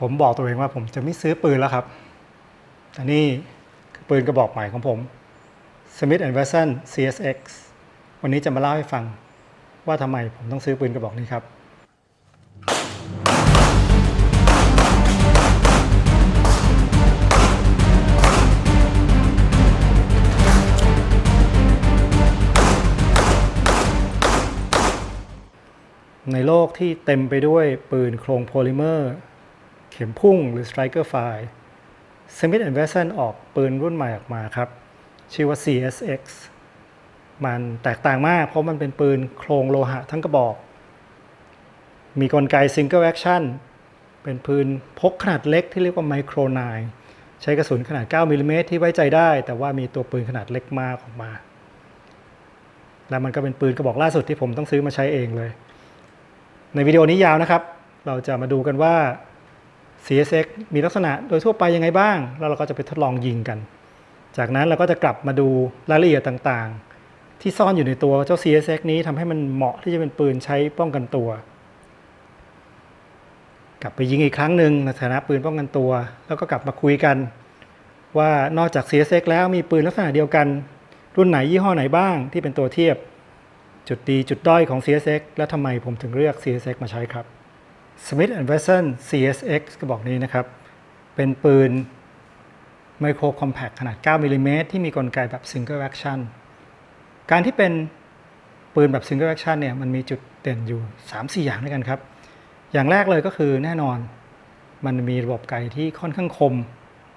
ผมบอกตัวเองว่าผมจะไม่ซื้อปืนแล้วครับ แต่นี่คือปืนกระบอกใหม่ของผม Smith Wesson CSX วันนี้จะมาเล่าให้ฟังว่าทำไมผมต้องซื้อปืนกระบอกนี้ครับ ในโลกที่เต็มไปด้วยปืนโครงโพลิเมอร์ เข็มพุ่งหรือ Striker Fire Smith Wesson ออกปืนรุ่นใหม่ออกมาครับ ชื่อว่า CSX มันแตกต่างมาก เพราะมันเป็นปืนโครงโลหะทั้งกระบอก มีกลไก Single Action เป็นปืนพกขนาดเล็กที่เรียกว่า Micro 9ใช้กระสุนขนาด 9มิลลิเมตรที่ไว้ใจได้ แต่ว่ามีตัวปืนขนาดเล็กมากออกมา และมันก็เป็นปืนกระบอกล่าสุดที่ผมต้องซื้อมาใช้เองเลย ในวิดีโอนี้ยาวนะครับ เราจะมาดูกันว่า CSX มีลักษณะโดยทั่วไปยังไงบ้าง แล้วเราก็จะไปทดลองยิงกัน จากนั้นเราก็จะกลับมาดูรายละเอียดต่างๆ ที่ซ่อนอยู่ในตัวเจ้า CSX นี้ทำให้มันเหมาะที่จะเป็นปืนใช้ป้องกันตัว กลับไปยิงอีกครั้งหนึ่งในฐานะปืนป้องกันตัว แล้วก็กลับมาคุยกัน ว่านอกจาก CSX แล้วมีปืนลักษณะเดียวกัน รุ่นไหนยี่ห้อไหนบ้างที่เป็นตัวเทียบ จุดดีจุดด้อยของ CSX และทำไมผมถึงเลือก CSX มาใช้ครับ Smith Wesson CSX กระบอกนี้นะครับ เป็นปืน Micro Compact ขนาด 9 มิลลิเมตรที่มีกลไกแบบ Single Action การที่เป็นปืนแบบ Single Action เนี่ยมันมีจุดเด่นอยู่ 3-4 อย่างด้วยกันครับ อย่างแรกเลยก็คือแน่นอนมันมีระบบไกที่ค่อนข้างคม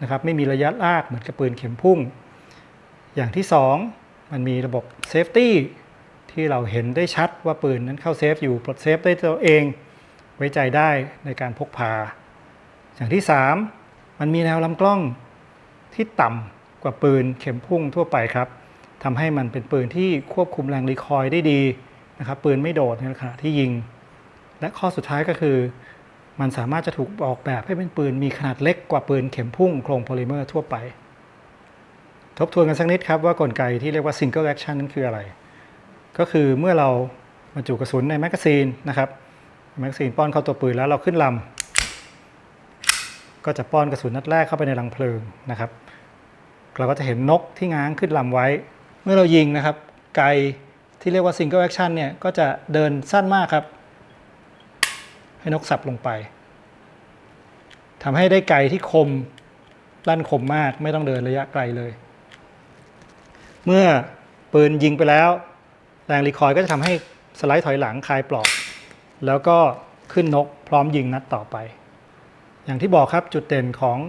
นะครับไม่มีระยะลากเหมือนกับปืนเข็มพุ่ง อย่างที่ 2 มันมีระบบ Safety ที่เราเห็นได้ชัดว่าปืนนั้นเข้าเซฟอยู่ปลดเซฟได้ตัวเอง ไว้ใจได้ในการพกพา อย่างที่ 3 มันมีแนวลำกล้องที่ต่ำกว่าปืนเข็มพุ่งทั่วไปครับทำให้มันเป็นปืนที่ควบคุมแรงรีคอยล์ได้ดีนะครับปืนไม่โดดในขณะที่ยิง และข้อสุดท้ายก็คือ มันสามารถจะถูกออกแบบให้เป็นปืนมีขนาดเล็กกว่าปืนเข็มพุ่งโครงโพลิเมอร์ทั่วไป ทบทวนกันสักนิดครับว่ากลไกที่เรียกว่า Single Action นั้นคืออะไร ก็คือเมื่อเราบรรจุกระสุนในแมกกาซีนนะครับ แมกกซีนป้อนเข้าตัวปืนแล้วเราขึ้นลำก็จะป้อนกระสุนนัดแรกเข้าไปในรังเพลิงนะครับ เราก็จะเห็นนกที่ง้างขึ้นลำไว้ เมื่อเรายิงนะครับ ไกที่เรียกว่า Single Action เนี่ยก็จะเดินสั้นมากครับ ให้นกสับลงไปทำให้ได้ไกที่คมลั่นคมมากไม่ต้องเดินระยะไกลเลย เมื่อปืนยิงไปแล้ว แรงรีคอยล์ก็จะทำให้สไลด์ถอยหลังคลายปลอก แล้วก็ขึ้นนกพร้อมยิงนัดต่อไป อย่างที่บอกครับจุดเด่นของ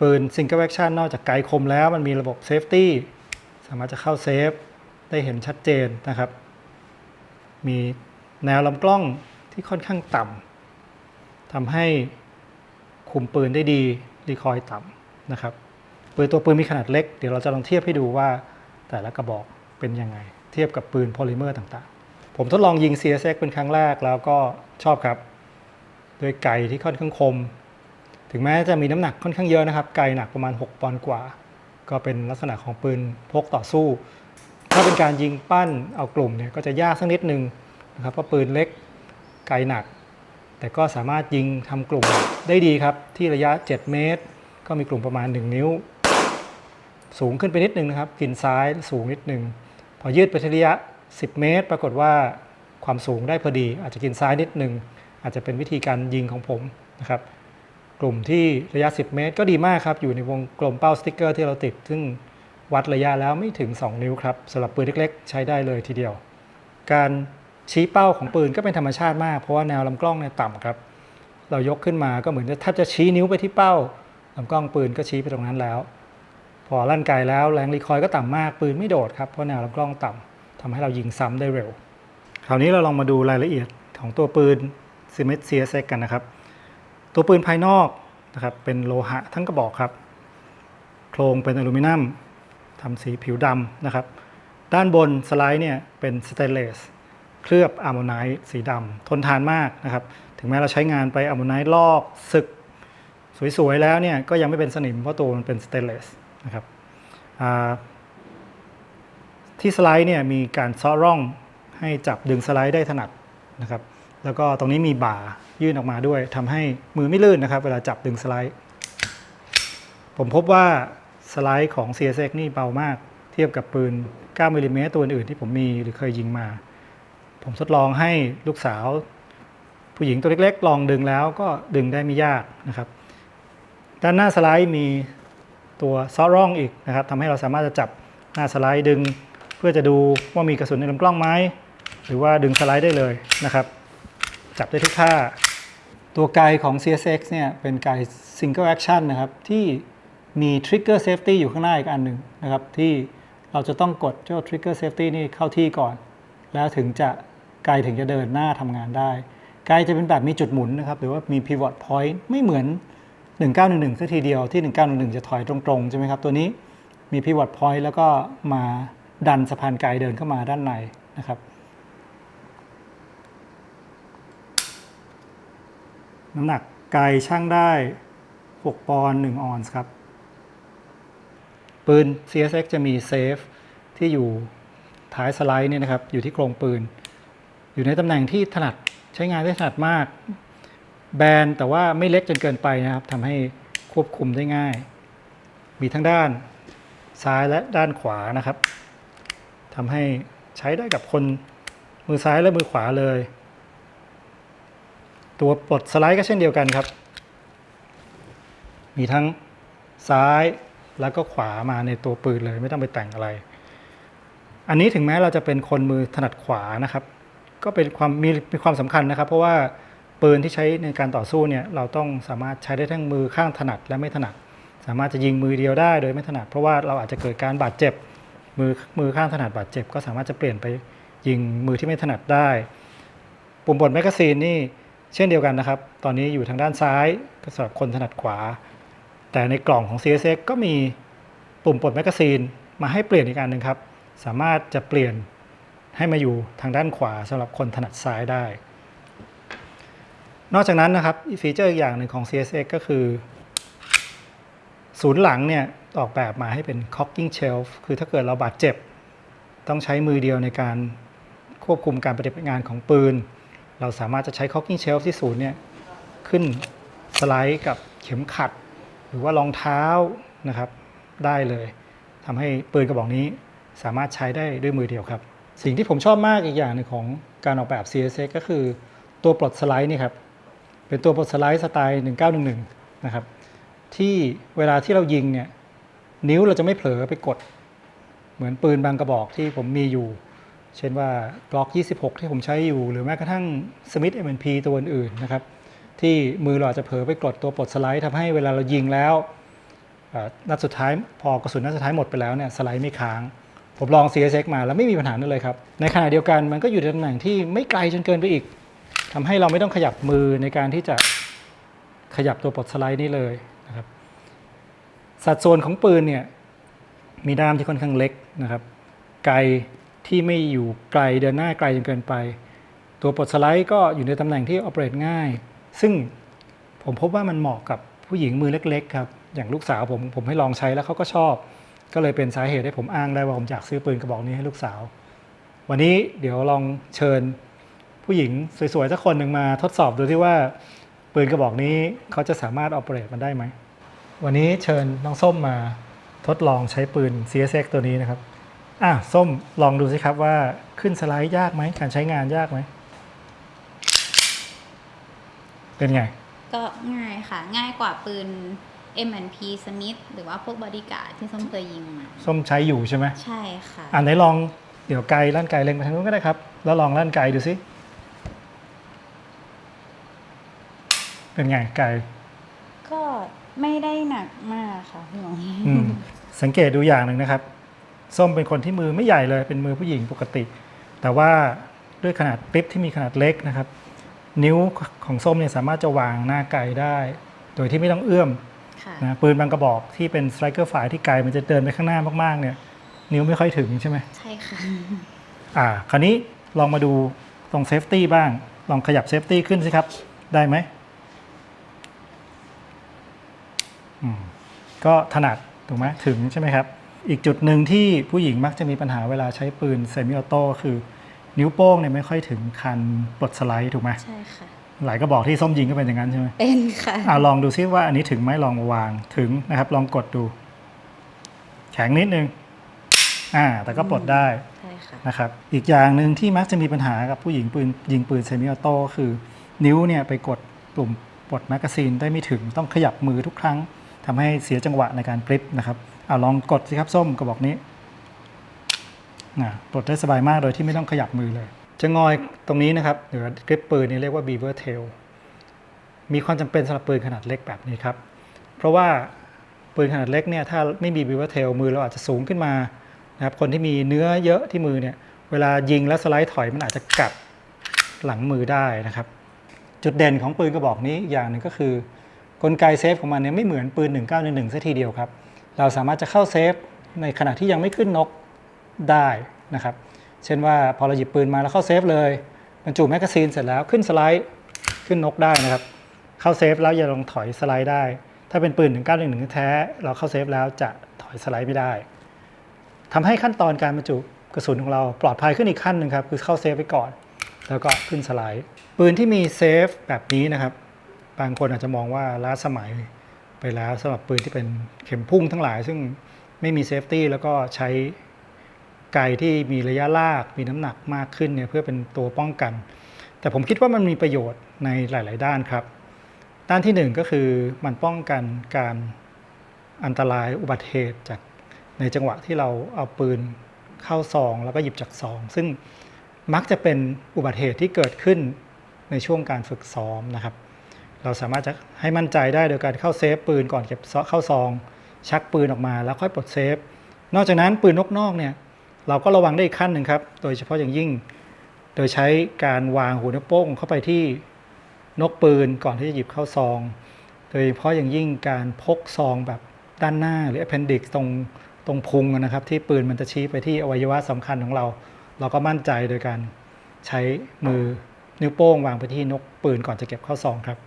ปืน Single Action นอกจากไกลคมแล้วมันมีระบบ Safety สามารถจะเข้าเซฟได้เห็นชัดเจนนะครับ มีแนวลำกล้องที่ค่อนข้างต่ำทำให้คุมปืนได้ดีรีคอยล์ต่ำนะครับปืนตัวปืนมีขนาดเล็ก เดี๋ยวเราจะลองเทียบให้ดูว่าแต่ละกระบอกเป็นยังไง เทียบกับปืนโพลิเมอร์ต่างๆ ผมทดลองยิง CSX เป็นครั้งแรกแล้วก็ชอบครับด้วยไก่ที่ค่อนข้างคม ถึงแม้จะมีน้ำหนักค่อนข้างเยอะนะครับ ไก่หนักประมาณ 6 ปอนด์กว่า ก็เป็นลักษณะของปืนพกต่อสู้ ถ้าเป็นการยิงปั้นเอากลุ่มเนี่ยก็จะยากสักนิดนึงนะครับเพราะปืนเล็กไกหนัก แต่ก็สามารถยิงทำกลุ่มได้ดีครับ ที่ระยะ 7 เมตร ก็มีกลุ่มประมาณ 1 นิ้ว สูงขึ้นไปนิดนึงนะครับ กินซ้ายสูงนิดนึง พอยืดไปที่ระยะ 10 เมตร ปรากฏว่าความสูงได้พอดี อาจจะกินซ้ายนิดนึง อาจจะเป็นวิธีการยิงของผมนะครับ กลุ่มที่ระยะ 10 เมตร ก็ดีมากครับ อยู่ในวงกลมเป้าสติ๊กเกอร์ที่เราติด ซึ่งวัดระยะแล้วไม่ถึง 2 นิ้วครับสำหรับปืนเล็กๆ ใช้ได้เลยทีเดียว การชี้เป้าของปืนก็เป็นธรรมชาติมาก เพราะว่าแนวลำกล้องเนี่ยต่ำครับ เรายกขึ้นมาก็เหมือนถ้าจะชี้นิ้วไปที่เป้าลำกล้องปืนก็ชี้ไปตรงนั้นแล้ว พอลั่นไกลแล้วแรงรีคอยล์ก็ต่ำมากปืนไม่โดดครับเพราะแนวลำกล้องต่ำ ทำให้เรายิงซ้ำได้เร็ว คราวนี้เราลองมาดูรายละเอียดของตัวปืน Smith CSX กันนะครับ ตัวปืนภายนอกนะครับเป็นโลหะทั้งกระบอกครับ โครงเป็นอลูมิเนียมทำสีผิวดำนะครับ ด้านบนสไลด์เนี่ยเป็นสเตนเลสเคลือบอะโมไนท์สีดำทนทานมากนะครับ ถึงแม้เราใช้งานไปอะโมไนท์ลอกสึก สวยๆแล้วเนี่ยก็ยังไม่เป็นสนิมเพราะตัวมันเป็นสเตนเลสนะครับอ่า ที่สไลด์เนี่ยมีการซ้อร่องให้จับดึงสไลด์ได้ถนัดนะครับ แล้วก็ตรงนี้มีบ่ายื่นออกมาด้วยทำให้มือไม่ลื่นนะครับ เวลาจับดึงสไลด์ ผมพบว่าสไลด์ของ CSX นี่เบามากเทียบกับปืน 9มิลลิเมตรตัวอื่นที่ผมมีหรือเคยยิงมา ผมทดลองให้ลูกสาว ผู้หญิงตัวเล็กๆ ลองดึงแล้วก็ดึงได้ไม่ยากนะครับ ด้านหน้าสไลด์มีตัวซอร่องอีกนะครับทำให้เราสามารถจะจับหน้าสไลด์ดึง พื่อจะดูว่ามีกระสุนในลำกล้องไหมหรือว่าดึงสไลด์ได้เลยนะครับ จับได้ทุกท่า ตัวไกของ CSX เนี่ยเป็นไก Single Action นะครับ ที่มี Trigger Safety อยู่ข้างหน้าอีกอันหนึ่งนะครับ ที่เราจะต้องกดเจ้า Trigger Safety นี่เข้าที่ก่อน แล้วถึงจะไกถึงจะเดินหน้าทำงานได้ ไกจะเป็นแบบมีจุดหมุนนะครับ หรือว่ามี Pivot Point ไม่เหมือน 1911สักทีเดียวที่ 1911 จะถอยตรงๆ ใช่ไหมครับ ตัวนี้มี Pivot Point แล้วก็มา ดันสะพานไกเดินเข้ามาด้านในนะครับ น้ำหนักไกลช่างได้ 6 ปอนด์1ออนซ์ครับ ปืน CSX จะมีเซฟที่อยู่ท้ายสไลด์เนี่ยนะครับ อยู่ที่โครงปืน อยู่ในตำแหน่งที่ถนัดใช้งานได้ถนัดมาก แบนแต่ว่าไม่เล็กจนเกินไปนะครับทำให้ควบคุมได้ง่าย มีทั้งด้านซ้ายและด้านขวานะครับ ทำให้ใช้ได้กับคนมือซ้ายและมือขวาเลย ตัวปลดสไลด์ก็เช่นเดียวกันครับ มีทั้งซ้ายแล้วก็ขวามาในตัวปืนเลยไม่ต้องไปแต่งอะไร อันนี้ถึงแม้เราจะเป็นคนมือถนัดขวานะครับ ก็เป็นความมีมีความสำคัญนะครับ เพราะว่าปืนที่ใช้ในการต่อสู้เนี่ยเราต้องสามารถใช้ได้ทั้งมือข้างถนัดและไม่ถนัด สามารถจะยิงมือเดียวได้โดยไม่ถนัด เพราะว่าเราอาจจะเกิดการบาดเจ็บ มือมือข้างถนัดบาดเจ็บ ก็สามารถจะเปลี่ยนไปยิงมือที่ไม่ถนัดได้ ปุ่มบนแมกกาซีนนี่เช่นเดียวกันนะครับ ตอนนี้อยู่ทางด้านซ้ายก็สำหรับคนถนัดขวา แต่ในกล่องของ CSX ก็มีปุ่มปลดแมกกาซีนมาให้เปลี่ยนอีกอันหนึ่งครับ สามารถจะเปลี่ยนให้มาอยู่ทางด้านขวาสำหรับคนถนัดซ้ายได้ นอกจากนั้นนะครับฟีเจอร์อีกอย่างหนึ่งของ CSX ก็คือ ศูนย์หลังเนี่ย ออกแบบมาให้เป็น cocking shelf คือถ้าเกิดเราบาดเจ็บ ต้องใช้มือเดียวในการควบคุมการปฏิบัติงานของปืน เราสามารถจะใช้ cocking shelf ที่ศูนย์เนี่ยขึ้นสไลด์กับเข็มขัด หรือว่ารองเท้านะครับได้เลยทำให้ปืนกระบอกนี้สามารถใช้ได้ด้วยมือเดียวครับ สิ่งที่ผมชอบมากอีกอย่างหนึ่งของการออกแบบ CSX ก็คือตัวปลดสไลด์นี่ครับเป็นตัวปลดสไลด์สไตล์ 1911 นะครับที่เวลาที่เรายิงเนี่ย นิ้วเราจะไม่เผลอไปกด เหมือนปืนบางกระบอกที่ผมมีอยู่ เช่นว่า Glock 26 ที่ผมใช้อยู่ หรือแม้กระทั่ง Smith M&P ตัวอื่นๆนะครับ ที่มือเราอาจจะเผลอไปกดตัวปลดสไลด์ทำให้เวลาเรายิงแล้วนัดสุดท้ายพอกระสุนนัดสุดท้ายหมดไปแล้วเนี่ยสไลด์ไม่ค้าง ผมลอง CSX มาแล้วไม่มีปัญหานั่นเลยครับ ในขณะเดียวกันมันก็อยู่ในตำแหน่งที่ไม่ไกลจนเกินไปอีกทำให้เราไม่ต้องขยับมือในการที่จะขยับตัวปลดสไลด์นี้เลยนะครับ สัดส่วนของปืนเนี่ยมีด้ามที่ค่อนข้างเล็กนะครับ ไกลที่ไม่อยู่ไกลเดินหน้าไกลจนเกินไป ตัวปลดสไลด์ก็อยู่ในตำแหน่งที่ operate ง่าย ซึ่งผมพบว่ามันเหมาะกับผู้หญิงมือเล็ก ๆ ครับ อย่างลูกสาวผมผมให้ลองใช้แล้วเขาก็ชอบ ก็เลยเป็นสาเหตุให้ผมอ้างได้ว่าผมอยากซื้อปืนกระบอกนี้ให้ลูกสาว วันนี้เดี๋ยวลองเชิญผู้หญิงสวยๆสักคนหนึ่งมาทดสอบดูที่ว่าปืนกระบอกนี้เขาจะสามารถ operate มันได้ไหม วันนี้เชิญน้องส้มมาทดลองใช้ปืน CSX ตัวนี้นะครับ อะส้มลองดูสิครับว่าขึ้นสไลด์ยากไหมการใช้งานยากไหม เป็นไง ก็ง่ายค่ะ ง่ายกว่าปืน M&P Smith หรือว่าพวกบอดี้การ์ดที่ส้มเคยยิงมาส้มใช้อยู่ใช่ไหมใช่ค่ะ อ่านไหนลองเดี๋ยวไกลลั่นไกลเล็งไปทางนู้นก็ได้ครับ แล้วลองลั่นไกลดูสิ เป็นไงไกลก็ ไม่ได้หนักมากค่ะพี่หมออืมสังเกตดูอย่างหนึ่งนะครับ ส้มเป็นคนที่มือไม่ใหญ่เลยเป็นมือผู้หญิงปกติ แต่ว่าด้วยขนาดปิ๊บที่มีขนาดเล็กนะครับ นิ้วของส้มเนี่ยสามารถจะวางหน้าไกลได้ โดยที่ไม่ต้องเอื้อมค่ะ นะปืนบางกระบอกที่เป็นสไตรเกอร์ฝ่ายที่ไกลมันจะเดินไปข้างหน้ามากๆเนี่ย นิ้วไม่ค่อยถึงใช่ไหม ใช่ค่ะ อ่า คราวนี้ลองมาดูตรงเซฟตี้บ้าง ลองขยับเซฟตี้ขึ้นสิครับ ได้ไหมอืม ก็ถนัดถูกไหมถึงใช่ไหมครับ อีกจุดหนึ่งที่ผู้หญิงมักจะมีปัญหาเวลาใช้ปืนเซมิออโต้คือ นิ้วโป้งเนี่ยไม่ค่อยถึงคันปลดสไลด์ถูกไหมใช่ค่ะอหลายกระบอกที่ส้มยิงก็เป็นอย่างนั้นใช่ไหมเป็นค่ะอ่าลองดูซิว่าอันนี้ถึงไหมลองมาวางถึงนะครับ ลองกดดู แข็งนิดนึงอ่า แต่ก็ปลดได้ใช่ค่ะนะครับ อีกอย่างหนึ่งที่มักจะมีปัญหากับผู้หญิงปืนยิงปืนเซมิออโต้คือ นิ้วเนี่ยไปกดปุ่มปลดแมกกาซีนได้ไม่ถึงต้องขยับมือทุกครั้ง ทำให้เสียจังหวะในการกริปนะครับเอาลองกดสิครับส้มกระบอกนี้ปลดได้สบายมากโดยที่ไม่ต้องขยับมือเลย จะงอยตรงนี้นะครับหรือกริปปืนนี่เรียกว่า beaver tail มีความจำเป็นสำหรับปืนขนาดเล็กแบบนี้ครับ เพราะว่าปืนขนาดเล็กเนี่ยถ้าไม่มี beaver tail มือเราอาจจะสูงขึ้นมานะครับคนที่มีเนื้อเยอะที่มือเนี่ยเวลายิงแล้วสไลด์ถอยมันอาจจะกัดหลังมือได้นะครับ จุดเด่นของปืนกระบอกนี้อย่างหนึ่งก็คือ กลไกเซฟของมันเนี่ยไม่เหมือนปืน 1911ซะทีเดียวครับ เราสามารถจะเข้าเซฟในขณะที่ยังไม่ขึ้นนกได้นะครับ เช่นว่าพอเราหยิบปืนมาแล้วเข้าเซฟเลยบรรจุแมกกาซีนเสร็จแล้วขึ้นสไลด์ขึ้นนกได้นะครับ เข้าเซฟแล้วอย่าลองถอยสไลด์ได้ ถ้าเป็นปืน 1911 แท้ เราเข้าเซฟแล้วจะถอยสไลด์ไม่ได้ทำให้ขั้นตอนการบรรจุกระสุนของเราปลอดภัยขึ้นอีกขั้นหนึ่งครับคือเข้าเซฟไว้ก่อน แล้วก็ขึ้นสไลด์ ปืนที่มีเซฟแบบนี้นะครับางคนอาจจะมองว่าล้าสมัยไปแล้วสำหรับปืนที่เป็นเข็มพุ่งทั้งหลาย ซึ่งไม่มีเซฟตี้แล้วก็ใช้ไกที่มีระยะลากมีน้ำหนักมากขึ้นเนี่ยเพื่อเป็นตัวป้องกัน แต่ผมคิดว่ามันมีประโยชน์ในหลาย ๆ ด้านครับ ด้านที่หนึ่งก็คือมันป้องกันการอันตรายอุบัติเหตุจากในจังหวะที่เราเอาปืนเข้าซอง แล้วก็หยิบจากซอง ซึ่งมักจะเป็นอุบัติเหตุที่เกิดขึ้นในช่วงการฝึกซ้อมนะครับ เราสามารถจะให้มั่นใจได้โดยการเข้าเซฟปืนก่อนเก็บเข้าซอง ชักปืนออกมาแล้วค่อยปลดเซฟ นอกจากนั้นปืนนอกนอกเนี่ยเราก็ระวังได้อีกขั้นหนึ่งครับ โดยเฉพาะอย่างยิ่ง โดยใช้การวางหัวนิ้วโป้งเข้าไปที่นกปืนก่อนที่จะหยิบเข้าซอง โดยเฉพาะอย่างยิ่งการพกซองแบบด้านหน้าหรือ appendix ตรงตรงพุงนะครับที่ปืนมันจะชี้ไปที่อวัยวะสำคัญของเรา เราก็มั่นใจโดยการใช้มือนิ้วโป้งวางไปที่นกปืนก่อนจะเก็บเข้าซองครับ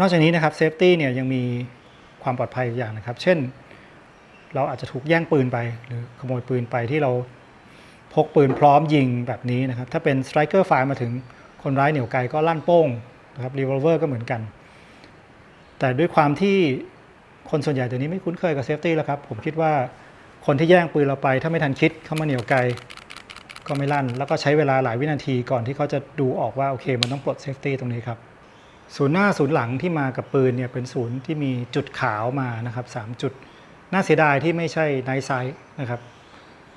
นอกจากนี้นะครับเซฟตี้เนี่ยยังมีความปลอดภัยอีกอย่างนะครับ เช่น เราอาจจะถูกแย่งปืนไป หรือขโมยปืนไปที่เราพกปืนพร้อมยิงแบบนี้นะครับ ถ้าเป็นสไตรเกอร์ไฟมาถึงคนร้ายเหนียวไกลก็ลั่นโป้งนะครับรีวอลเวอร์ก็เหมือนกัน แต่ด้วยความที่คนส่วนใหญ่เดี๋ยวนี้ไม่คุ้นเคยกับเซฟตี้แล้วครับ ผมคิดว่าคนที่แย่งปืนเราไป ถ้าไม่ทันคิดเข้ามาเหนียวไกลก็ไม่ลั่น แล้วก็ใช้เวลาหลายวินาทีก่อนที่เขาจะดูออกว่าโอเค มันต้องปลดเซฟตี้ตรงนี้ครับ ศูนย์หน้าศูนย์หลังที่มากับปืนเนี่ยเป็นศูนย์ที่มีจุดขาวมานะครับสามจุด น่าเสียดายที่ไม่ใช่ไนท์ไซต์นะครับ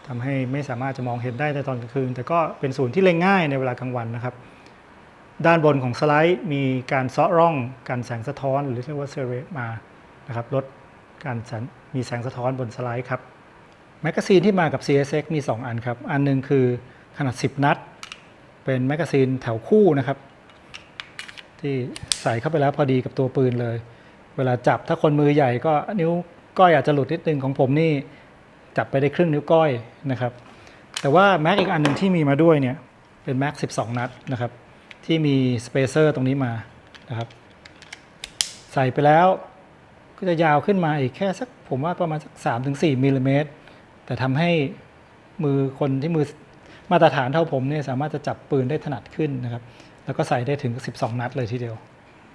ทำให้ไม่สามารถจะมองเห็นได้ในตอนกลางคืน แต่ก็เป็นศูนย์ที่เล็งง่ายในเวลากลางวันนะครับ ด้านบนของสไลด์มีการเซาะร่องกันแสงสะท้อน หรือเรียกว่าเซเรมานะครับลดการมีแสงสะท้อนบนสไลด์ครับแมกกาซีนที่มากับ CSX มี 2 อันครับ อันหนึงคือขนาด 10 นัด เป็นแมกกาซีนแถวคู่นะครับ ที่ใส่เข้าไปแล้วพอดีกับตัวปืนเลย เวลาจับถ้าคนมือใหญ่ก็นิ้วก้อยอาจจะหลุดนิดนึงของผมนี่จับไปได้ครึ่งนิ้วก้อยนะครับ แต่ว่าแม็กอีกอันหนึ่งที่มีมาด้วยเนี่ยเป็นแม็ก12 นัดนะครับ ที่มีสเปเซอร์ตรงนี้มานะครับ ใส่ไปแล้วก็จะยาวขึ้นมาอีกแค่สักผมว่าประมาณสัก3-4มิลลิเมตรแต่ทำให้มือคนที่มือมาตรฐานเท่าผมเนี่ยสามารถจะจับปืนได้ถนัดขึ้นนะครับ แล้วก็ใส่ได้ถึง 12 นัดเลยทีเดียว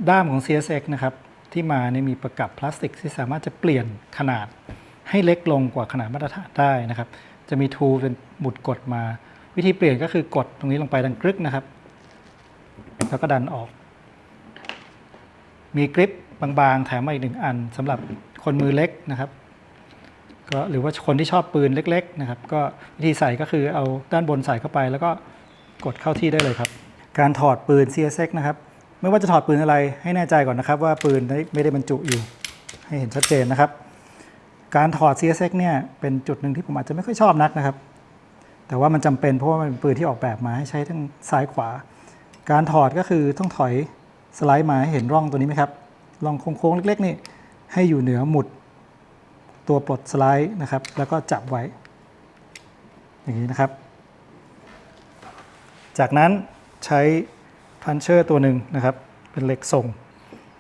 ด้ามของ CSX นะครับที่มาเนี่ยมีประกับพลาสติกที่สามารถจะเปลี่ยนขนาดให้เล็กลงกว่าขนาดมาตรฐานได้นะครับ จะมีทูเป็นหมุดกดมา วิธีเปลี่ยนก็คือกดตรงนี้ลงไปดังกรึกนะครับ แล้วก็ดันออก มีกริปบางๆแถมมาอีกหนึ่งอันสำหรับคนมือเล็กนะครับก็หรือว่าคนที่ชอบปืนเล็ก ๆ นะครับ ก็วิธีใส่ก็คือเอาด้านบนใส่เข้าไป แล้วก็กดเข้าที่ได้เลยครับ การถอดปืน CSX นะครับ ไม่ว่าจะถอดปืนอะไรให้แน่ใจก่อนนะครับ ว่าปืนไม่ได้บรรจุอยู่ ให้เห็นชัดเจนนะครับ การถอด CSX เนี่ยเป็นจุดหนึ่งที่ผมอาจจะไม่ค่อยชอบนักนะครับ แต่ว่ามันจำเป็นเพราะว่ามันเป็นปืนที่ออกแบบมาให้ใช้ทั้งซ้ายขวา การถอดก็คือต้องถอยสไลด์มาให้เห็นร่องตัวนี้ไหมครับร่องโค้งๆเล็กๆนี่ให้อยู่เหนือหมุดตัวปลดสไลด์นะครับ แล้วก็จับไว้ อย่างนี้นะครับ จากนั้น ใช้พันเชอร์ตัวหนึ่งนะครับ เป็นเหล็กส่ง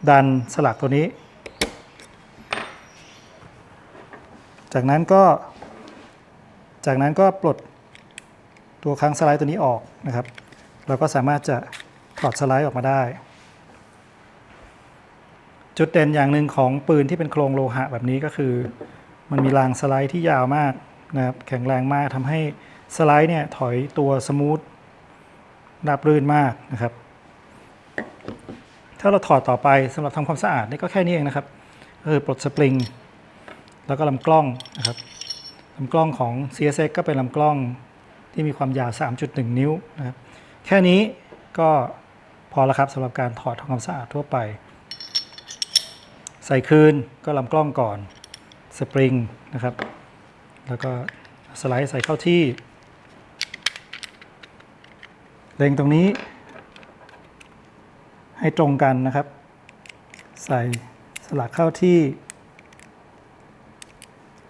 ดันสลักตัวนี้ จากนั้นก็ จากนั้นก็ปลดตัวค้างสไลด์ตัวนี้ออกนะครับ เราก็สามารถจะถอดสไลด์ออกมาได้ จุดเด่นอย่างหนึ่งของปืนที่เป็นโครงโลหะแบบนี้ก็คือ มันมีรางสไลด์ที่ยาวมากนะครับแข็งแรงมากทำให้สไลด์เนี่ยถอยตัวสมูท ราบรื่นมากนะครับ ถ้าเราถอดต่อไปสำหรับทำความสะอาดนี่ก็แค่นี้เองนะครับคือปลดสปริง แล้วก็ลำกล้องนะครับลำกล้องของ CSX ก็เป็นลำกล้องที่มีความยาว 3.1 นิ้วนะครับแค่นี้ก็พอแล้วครับสำหรับการถอดทำความสะอาดทั่วไป ใส่คืนก็ลำกล้องก่อนสปริงนะครับ แล้วก็สไลด์ใส่เข้าที่ เล็งตรงนี้ ให้ตรงกันนะครับ ใส่สลักเข้าที่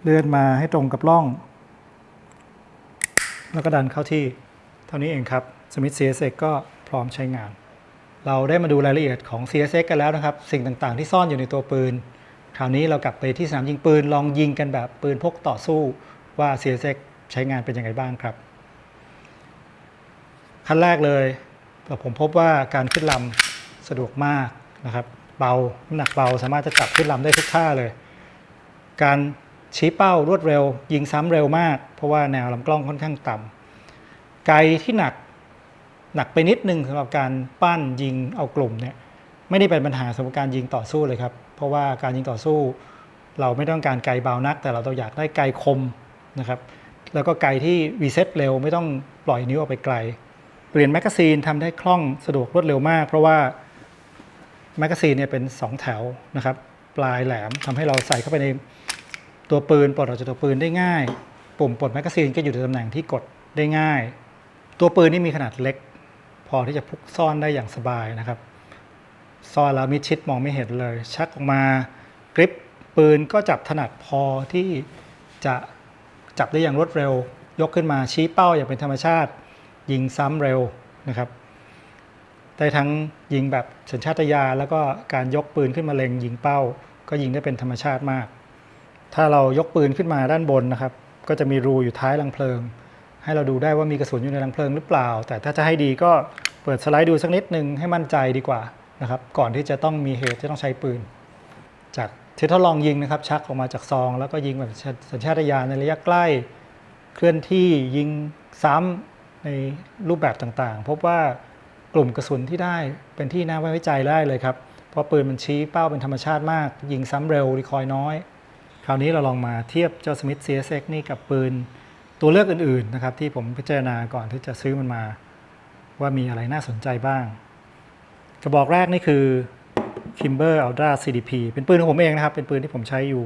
เลื่อนมาให้ตรงกับร่อง แล้วก็ดันเข้าที่ เท่านี้เองครับ Smith CSX ก็พร้อมใช้งาน เราได้มาดูรายละเอียดของ CSX กันแล้วนะครับ สิ่งต่างๆ ที่ซ่อนอยู่ในตัวปืน คราวนี้เรากลับไปที่สนามยิงปืนลองยิงกันแบบปืนพกต่อสู้ว่า CSX ใช้งานเป็นยังไงบ้างครับ ขั้นแรกเลยผมพบว่าการขึ้นลำสะดวกมากนะครับเบาน้ำหนักเบาสามารถจะจับขึ้นลำได้ทุกท่าเลย การชี้เป้ารวดเร็ว ยิงซ้ำเร็วมาก เพราะว่าแนวลำกล้องค่อนข้างต่ำไกลที่หนักหนักไปนิดนึงสำหรับการปั้นยิงเอากลุ่มเนี่ยไม่ได้เป็นปัญหาสำหรับการยิงต่อสู้เลยครับ เพราะว่าการยิงต่อสู้ เราไม่ต้องการไกลเบานัก แต่เราต้องอยากได้ไกลคมนะครับ แล้วก็ไกลที่รีเซ็ตเร็วไม่ต้องปล่อยนิ้วออกไปไกล ปลี่ยนแมกกาซีนทำได้คล่องสะดวกรวดเร็วมาก เพราะว่าแมกกาซีนเนี่ยเป็น 2 แถวนะครับ ปลายแหลมทำให้เราใส่เข้าไปในตัวปืนปลดออกจากตัวปืนได้ง่าย ปุ่มปลดแมกกาซีนก็อยู่ในตำแหน่งที่กดได้ง่าย ตัวปืนนี่มีขนาดเล็ก พอที่จะพุกซ่อนได้อย่างสบายนะครับ ซ่อนแล้วมิดชิดมองไม่เห็นเลย ชักออกมากริปปืนก็จับถนัดพอที่จะจับได้อย่างรวดเร็ว ยกขึ้นมาชี้เป้าอย่างเป็นธรรมชาติ ยิงซ้ำเร็วนะครับ ได้ทั้งยิงแบบสัญชาตญาณแล้วก็การยกปืนขึ้นมาเล็งยิงเป้า ก็ยิงได้เป็นธรรมชาติมาก ถ้าเรายกปืนขึ้นมาด้านบนนะครับ ก็จะมีรูอยู่ท้ายรังเพลิง ให้เราดูได้ว่ามีกระสุนอยู่ในรังเพลิงหรือเปล่า แต่ถ้าจะให้ดีก็เปิดสไลด์ดูสักนิดนึงให้มั่นใจดีกว่านะครับ ก่อนที่จะต้องมีเหตุที่ต้องใช้ปืน จากที่ทดลองยิงนะครับ ชักออกมาจากซอง แล้วก็ยิงแบบสัญชาตญาณในระยะใกล้ เคลื่อนที่ยิงซ้ำ ในรูปแบบต่างๆ พบว่ากลุ่มกระสุนที่ได้เป็นที่น่าไว้ใจได้เลยครับ เพราะปืนมันชี้เป้าเป็นธรรมชาติมาก ยิงซ้ำเร็วรีคอยล์น้อย คราวนี้เราลองมาเทียบเจ้า Smith CSX นี่กับปืนตัวเลือกอื่นๆนะครับที่ผมพิจารณาก่อนที่จะซื้อมันมา ว่ามีอะไรน่าสนใจบ้าง กระบอกแรกนี่คือ Kimber Ultra CDP เป็นปืนของผมเองนะครับ เป็นปืนที่ผมใช้อยู่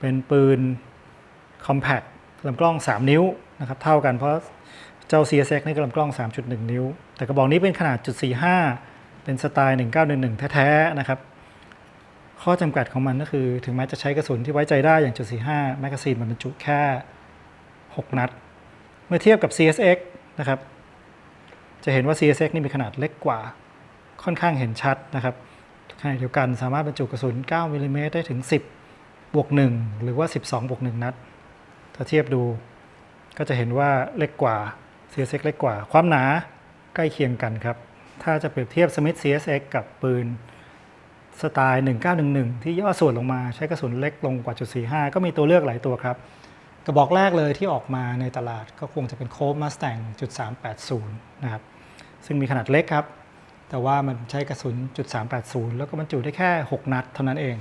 เป็นปืน Compact ลำกล้อง 3 นิ้วนะครับ เท่ากันเพราะ เจ้า CSX นี่ก็ลำกล้อง 3.1 นิ้ว แต่กระบอกนี้เป็นขนาดจุด45 เป็นสไตล์ 1911 แท้ๆนะครับ ข้อจำกัดของมันก็คือ ถึงแม้จะใช้กระสุนที่ไว้ใจได้อย่างจุด45 แมกกาซีนมันบรรจุแค่ 6 นัด เมื่อเทียบกับ CSX นะครับ จะเห็นว่า CSX นี่มีขนาดเล็กกว่า ค่อนข้างเห็นชัดนะครับขณะเดียวกันสามารถบรรจุกระสุน 9มิลลิเมตรได้ถึง 10 บวก 1 หรือว่า 12 บวก 1 นัด ถ้าเทียบดูก็จะเห็นว่าเล็กกว่า CSX เล็กกว่า ความหนาใกล้เคียงกันครับ ถ้าจะเปรียบเทียบ Smith CSX กับปืนสไตล์ 1911 ที่ย่อส่วนลงมาใช้กระสุนเล็กลงกว่าจุด45 ก็มีตัวเลือกหลายตัวครับ กระบอกแรกเลยที่ออกมาในตลาดก็คงจะเป็นโคบมาส t ต n จุด380 นะครับ ซึ่งมีขนาดเล็กครับ แต่ว่ามันใช้กระสุนจุด380 แล้วก็บรรจุได้แค่ 6 นัดเท่านั้นเอง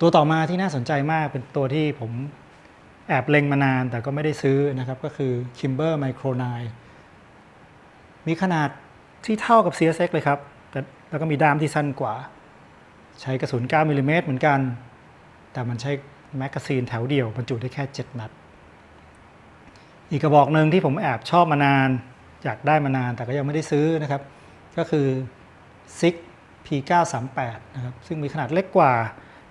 ตัวต่อมาที่น่าสนใจมากเป็นตัวที่ผม แอบเล็งมานานแต่ก็ไม่ได้ซื้อนะครับก็คือ Kimber Micro 9 มีขนาดที่เท่ากับ CSX เลยครับแต่แล้วก็มีด้ามที่สั้นกว่า ใช้กระสุน 9มิลลิเมตรเหมือนกัน แต่มันใช้แมกกาซีนแถวเดียวบรรจุได้แค่ 7 นัด อีกกระบอกหนึ่งที่ผมแอบชอบมานาน อยากได้มานานแต่ก็ยังไม่ได้ซื้อนะครับ ก็คือ SIG P938 นะครับซึ่งมีขนาดเล็กกว่า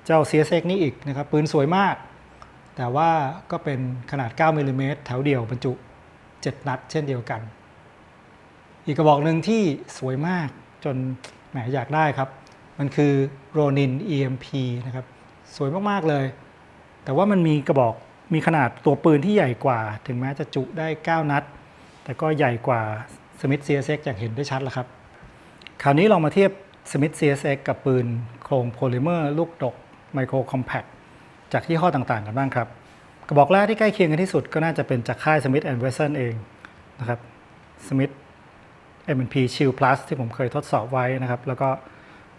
เจ้า CSX นี่อีกนะครับปืนสวยมาก แต่ว่าก็เป็นขนาด 9มิลลิเมตรแถวเดียวบรรจุ 7 นัด เช่นเดียวกัน อีกกระบอกหนึ่งที่สวยมากจนแหมอยากได้ครับ มันคือ Ronin EMP นะครับ สวยมาก ๆ เลย แต่ว่ามันมีกระบอกมีขนาดตัวปืนที่ใหญ่กว่า ถึงแม้จะจุได้ 9 นัด แต่ก็ใหญ่กว่า Smith CSX อย่างเห็นได้ชัดแล้วครับ คราวนี้ลองมาเทียบ Smith CSX กับปืนโครงโพลิเมอร์ลูกดกไมโครคอมแพค จากยี่ห้อต่างๆ กันบ้างครับ กระบอกแรกที่ใกล้เคียงกันที่สุดก็น่าจะเป็นจากค่าย Smith Wesson เองนะครับ Smith M&P Shield Plus ที่ผมเคยทดสอบไว้นะครับ แล้วก็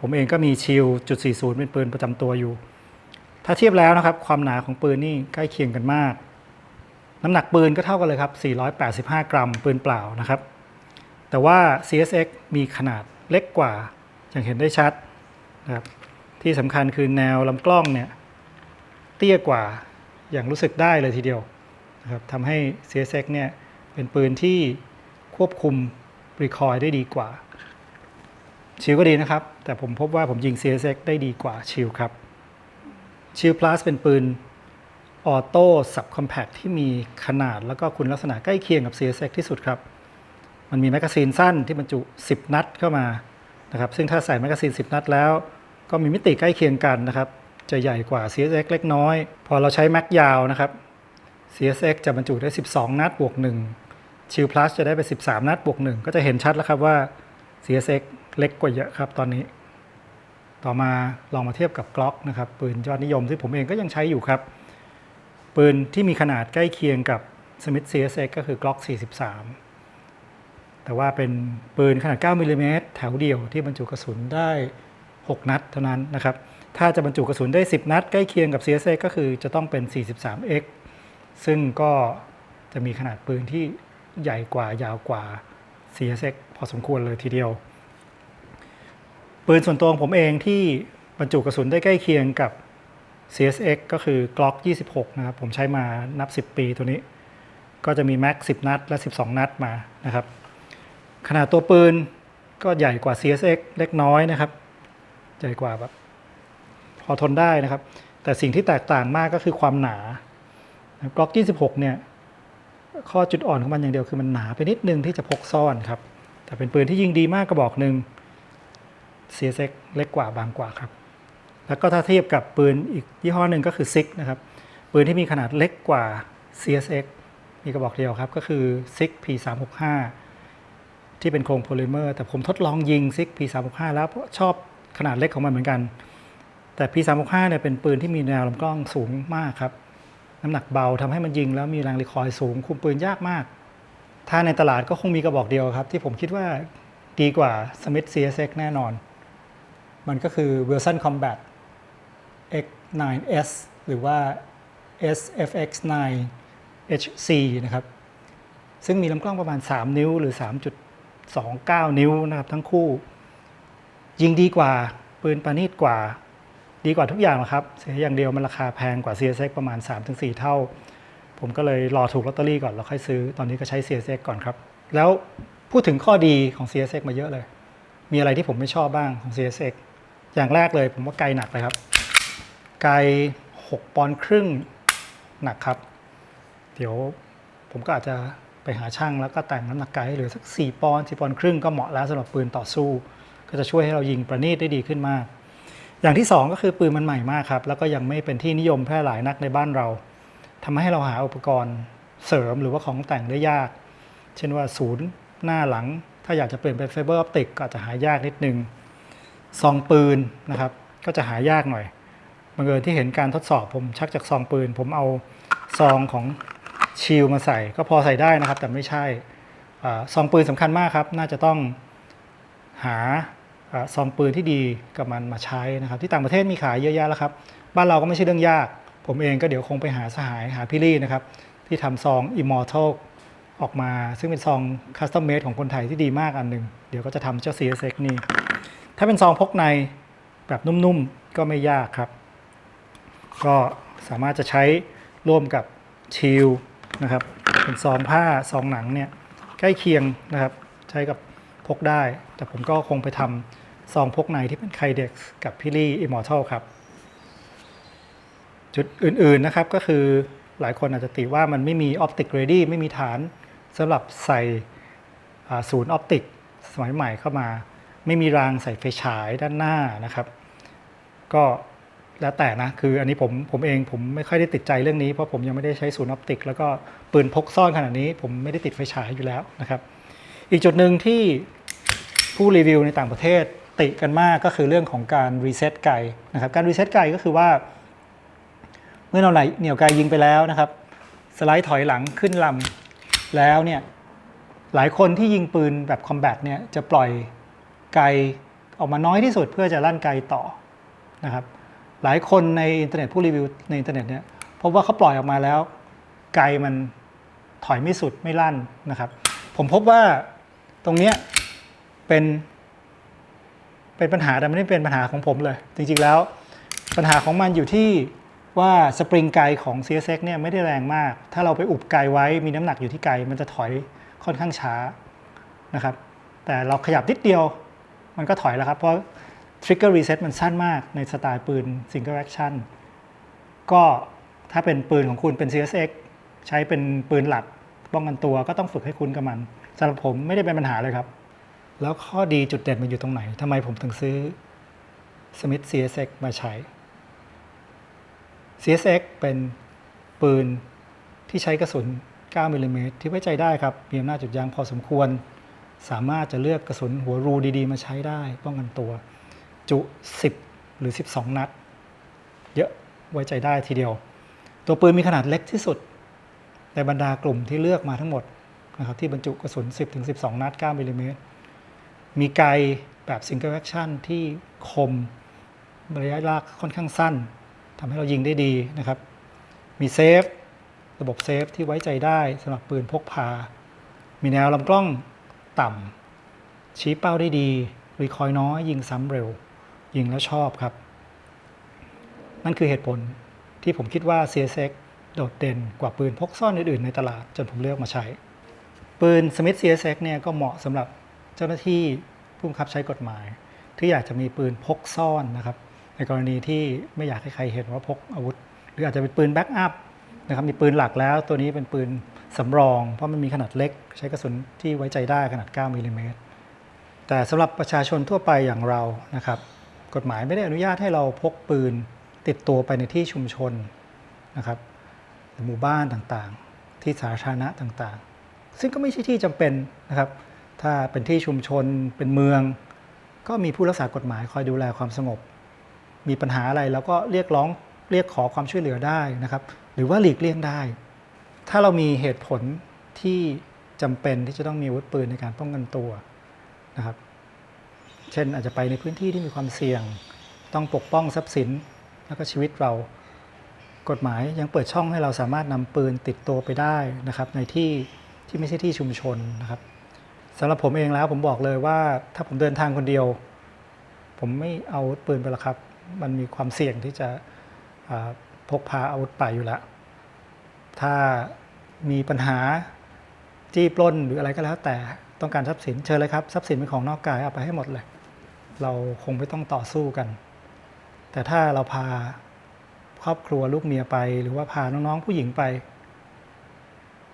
ผมเองก็มี Shield จุด40 เป็นปืนประจำตัวอยู่ ถ้าเทียบแล้วนะครับ ความหนาของปืนนี่ใกล้เคียงกันมาก น้ำหนักปืนก็เท่ากันเลยครับ 485 กรัมปืนเปล่านะครับ แต่ว่า CSX มีขนาดเล็กกว่า อย่างเห็นได้ชัดนะครับ ที่สำคัญคือแนวลำกล้องเนี่ย เตี้ยกว่าอย่างรู้สึกได้เลยทีเดียวนะครับทำให้ CSX เนี่ยเป็นปืนที่ควบคุมรีคอยได้ดีกว่า ชิลก็ดีนะครับ แต่ผมพบว่าผมยิง CSX ได้ดีกว่าชิลครับชิล plus เป็นปืนออโต้สับคอมแพ t ที่มีขนาดแล้วก็คุณลักษณะใกล้เคียงกับ CSX ที่สุดครับ มันมีแมกกาซีนสั้นที่บรรจุ 10 นัดเข้ามานะครับซึ่งถ้าใส่แมกกาซีน 10 นัดแล้ว ก็มีมิติใกล้เคียงกันนะครับ จะใหญ่กว่า CSX เล็กน้อย พอเราใช้แม็กยาวนะครับ CSX จะบรรจุได้ 12 นัดบวก1ชิล plus จะได้ไป 13 นัดบวก1ก็จะเห็นชัดแล้วครับว่า CSX เล็กกว่าเยอะครับตอนนี้ ต่อมาลองมาเทียบกับ Glock นะครับปืนยอดนิยมที่ผมเองก็ยังใช้อยู่ครับ ปืนที่มีขนาดใกล้เคียงกับ Smith CSX ก็คือ Glock 43 แต่ว่าเป็นปืนขนาด 9มิลลิเมตรแถวเดียวที่บรรจุกระสุนได้ 6 นัดเท่านั้นนะครับ ถ้าจะบรรจุกระสุนได้ 10 นัด ใกล้เคียงกับ CSX ก็คือจะต้องเป็น 43X ซึ่งก็จะมีขนาดปืนที่ใหญ่กว่ายาวกว่า CSX พอสมควรเลยทีเดียว ปืนส่วนตัวของผมเองที่บรรจุกระสุนได้ใกล้เคียงกับ CSX ก็คือ Glock 26 นะครับ ผมใช้มานับ 10 ปีตัวนี้ ก็จะมีแม็ก10 นัด และ 12 นัดมานะครับ ขนาดตัวปืนก็ใหญ่กว่า CSX เล็กน้อยนะครับ ใหญ่กว่าแบบ พอทนได้นะครับ แต่สิ่งที่แตกต่างมากก็คือความหนากล็อก26เนี่ยข้อจุดอ่อนของมันอย่างเดียวคือมันหนาไปนิดนึงที่จะพกซ่อนครับ แต่เป็นปืนที่ยิงดีมากกระบอกหนึ่ง CSX เล็กกว่าบางกว่าครับ แล้วก็ถ้าเทียบกับปืนอีกยี่ห้อหนึ่งก็คือ SIG นะครับปืนที่มีขนาดเล็กกว่า CSX มีกระบอกเดียวครับก็คือ SIG P365 ที่เป็นโครงโพลิเมอร์ แต่ผมทดลองยิง SIG P365 แล้วชอบขนาดเล็กของมันเหมือนกัน แต่ P365 เนี่ยเป็นปืนที่มีแนวลำกล้องสูงมากครับ น้ำหนักเบาทำให้มันยิงแล้วมีแรงรีคอยล์สูง คุมปืนยากมาก ถ้าในตลาดก็คงมีกระบอกเดียวครับ ที่ผมคิดว่าดีกว่า Smith CSX แน่นอน มันก็คือ Wilson Combat X9S หรือว่า SFX9 HC นะครับ ซึ่งมีลำกล้องประมาณ 3 นิ้วหรือ 3.29 นิ้วนะครับทั้งคู่ ยิงดีกว่าปืนประณีตกว่า ดีกว่าทุกอย่างนะครับ เสียอย่างเดียวมันราคาแพงกว่า CSX ประมาณ 3-4 เท่า ผมก็เลยรอถูกลอตเตอรี่ก่อนแล้วค่อยซื้อ ตอนนี้ก็ใช้ CSX ก่อนครับ แล้วพูดถึงข้อดีของ CSX มาเยอะเลย มีอะไรที่ผมไม่ชอบบ้างของ CSX อย่างแรกเลยผมว่าไกลหนักเลยครับ ไกล 6 ปอนด์ครึ่งหนักครับ เดี๋ยวผมก็อาจจะไปหาช่างแล้วก็แต่งน้ำหนักไกลให้เหลือสัก 4 ปอนด์4ปอนด์ครึ่งก็เหมาะแล้วสำหรับปืนต่อสู้ ก็จะช่วยให้เรายิงประณีตได้ดีขึ้นมาก อย่างที่ 2 ก็คือปืนมันใหม่มากครับ แล้วก็ยังไม่เป็นที่นิยมแพร่หลายนักในบ้านเราทำให้เราหาอุปกรณ์เสริมหรือว่าของแต่งได้ยาก เช่นว่าศูนย์หน้าหลัง ถ้าอยากจะเปลี่ยนเป็นไฟเบอร์ออปติกก็อาจจะหายากนิดนึงซองปืนนะครับ ก็จะหายากหน่อยบังเอิญที่เห็นการทดสอบผมชักจากซองปืน ผมเอาซองของชิลมาใส่ ก็พอใส่ได้นะครับ แต่ไม่ใช่ซองปืนสำคัญมากครับ น่าจะต้องหา ซองปืนที่ดีกับมันมาใช้นะครับที่ต่างประเทศมีขายเยอะแยะแล้วครับ บ้านเราก็ไม่ใช่เรื่องยาก ผมเองก็เดี๋ยวคงไปหาสหายหาพี่ลี่นะครับที่ทำซอง Immortal ออกมา ซึ่งเป็นซองคัสตอมเมดของคนไทยที่ดีมากอันหนึ่งเดี๋ยวก็จะทำเจ้า CSX นี่ถ้าเป็นซองพกในแบบนุ่มๆ ก็ไม่ยากครับ ก็สามารถจะใช้ร่วมกับชิลนะครับ เป็นซองผ้าซองหนังเนี่ยใกล้เคียงนะครับ ใช้กับ พกได้ แต่ผมก็คงไปทำซองพกในที่เป็นไคเด็กกับพี่ลี่อิมมอร์ทัลครับ จุดอื่นๆนะครับก็คือหลายคนอาจจะติว่ามันไม่มีออปติกเรดี้ไม่มีฐานสำหรับใส่ศูนย์ออปติกสมัยใหม่เข้ามา ไม่มีรางใส่ไฟฉายด้านหน้านะครับ ก็แล้วแต่นะ คืออันนี้ผมผมเองผมไม่ค่อยได้ติดใจเรื่องนี้ เพราะผมยังไม่ได้ใช้ศูนย์ออปติก แล้วก็ปืนพกซ่อนขนาดนี้ ผมไม่ได้ติดไฟฉายอยู่แล้วนะครับ อีกจุดหนึ่งที่ ผู้รีวิวในต่างประเทศติกันมากก็คือเรื่องของการรีเซ็ตไกนะครับการรีเซ็ตไกก็คือว่า เมื่อเราไหลเหนี่ยวไกยิงไปแล้วนะครับ สไลด์ถอยหลังขึ้นลำแล้วเนี่ยหลายคนที่ยิงปืนแบบคอมแบทเนี่ยจะปล่อยไกออกมาน้อยที่สุดเพื่อจะลั่นไกต่อนะครับหลายคนในอินเทอร์เน็ตผู้รีวิวในอินเทอร์เน็ตเนี่ยพบว่าเขาปล่อยออกมาแล้ว ไกมันถอยไม่สุดไม่ลั่นนะครับ ผมพบว่าตรงเนี้ย เป็น เป็นปัญหาแต่ไม่ได้เป็นปัญหาของผมเลย จริงๆแล้วปัญหาของมันอยู่ที่ว่าสปริงไกของ CSX เนี่ยไม่ได้แรงมาก ถ้าเราไปอุบไกไว้มีน้ำหนักอยู่ที่ไกมันจะถอยค่อนข้างช้านะครับ แต่เราขยับนิดเดียวมันก็ถอยแล้วครับ เพราะ Trigger Reset มันสั้นมากในสไตล์ปืน Single Action ก็ถ้าเป็นปืนของคุณเป็น CSX ใช้เป็นปืนหลักป้องกันตัวก็ต้องฝึกให้คุ้นกับมันสำหรับผมไม่ได้เป็นปัญหาเลยครับ แล้วข้อดีจุดเด่นมันอยู่ตรงไหนทำไมผมถึงซื้อ Smith CSX มาใช้ CSX เป็นปืนที่ใช้กระสุน 9 มิลลิเมตรที่ไว้ใจได้ครับ มีอำนาจจุดยางพอสมควร สามารถจะเลือกกระสุนหัวรูดีๆ มาใช้ได้ ป้องกันตัว จุ 10 หรือ 12 นัด เยอะไว้ใจได้ทีเดียว ตัวปืนมีขนาดเล็กที่สุด ในบรรดากลุ่มที่เลือกมาทั้งหมดนะครับที่บรรจุกระสุน 10-12 นัด 9 มิลลิเมตร มีไกลแบบซิงเกิลแอคชั่นที่คมระยะลากค่อนข้างสั้นทำให้เรายิงได้ดีนะครับ มีเซฟ ระบบเซฟที่ไว้ใจได้สำหรับปืนพกพา มีแนวลำกล้องต่ำชี้เป้าได้ดีรีคอยล์น้อยยิงซ้ำเร็ว ยิงแล้วชอบครับ นั่นคือเหตุผลที่ผมคิดว่า CSX โดดเด่นกว่าปืนพกซ่อนอื่นๆในตลาดจนผมเลือกมาใช้ ปืน Smith CSX เนี่ยก็เหมาะสำหรับ เจ้าหน้าที่ผู้บังคับใช้กฎหมาย ที่อยากจะมีปืนพกซ่อนนะครับ ในกรณีที่ไม่อยากให้ใครเห็นว่าพกอาวุธ หรืออาจจะเป็นปืนแบ็กอัพนะครับมีปืนหลักแล้วตัวนี้เป็นปืนสำรอง เพราะมันมีขนาดเล็ก ใช้กระสุนที่ไว้ใจได้ขนาด 9มิลลิเมตรแต่สำหรับประชาชนทั่วไปอย่างเรานะครับ กฎหมายไม่ได้อนุญาตให้เราพกปืนติดตัวไปในที่ชุมชนนะครับหมู่บ้านต่างๆ ที่สาธารณะต่างๆ ซึ่งก็ไม่ใช่ที่จำเป็นนะครับ ถ้าเป็นที่ชุมชนเป็นเมือง ก็มีผู้รักษากฎหมายคอยดูแลความสงบ มีปัญหาอะไรเราก็เรียกร้องเรียกขอความช่วยเหลือได้นะครับ หรือว่าหลีกเลี่ยงได้ ถ้าเรามีเหตุผลที่จำเป็นที่จะต้องมีอาวุธปืนในการป้องกันตัวนะครับ เช่นอาจจะไปในพื้นที่ที่มีความเสี่ยง ต้องปกป้องทรัพย์สินแล้วก็ชีวิตเรากฎหมายยังเปิดช่องให้เราสามารถนำปืนติดตัวไปได้นะครับ ในที่ที่ไม่ใช่ที่ชุมชนนะครับ สำหรับผมเองแล้วผมบอกเลยว่าถ้าผมเดินทางคนเดียว ผมไม่เอาอาวุธปืนไปหรอกครับ มันมีความเสี่ยงที่จะพกพาอาวุธไปอยู่แล้วถ้ามีปัญหาจี้ปล้นหรืออะไรก็แล้ว แต่ต้องการทรัพย์สินเชิญเลยครับทรัพย์สินเป็นของนอกกายเอาไปให้หมดเลย เราคงไม่ต้องต่อสู้กัน แต่ถ้าเราพาครอบครัวลูกเมียไป หรือว่าพาน้องๆผู้หญิงไป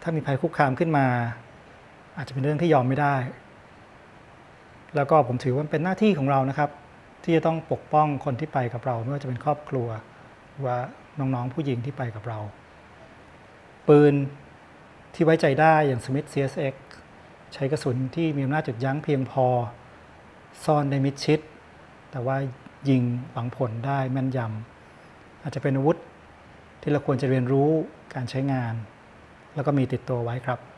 ถ้ามีภัยคุกคามขึ้นมา อาจจะเป็นเรื่องที่ยอมไม่ได้ แล้วก็ผมถือว่าเป็นหน้าที่ของเรานะครับ ที่จะต้องปกป้องคนที่ไปกับเราไม่ว่าจะเป็นครอบครัวหรือว่าน้องๆผู้หญิงที่ไปกับเรา ปืนที่ไว้ใจได้อย่าง Smith CSX ใช้กระสุนที่มีอำนาจจุดยั้งเพียงพอ ซ่อนในมิดชิด แต่ว่ายิงหวังผลได้แม่นยำอาจจะเป็นอาวุธที่เราควรจะเรียนรู้การใช้งาน แล้วก็มีติดตัวไว้ครับ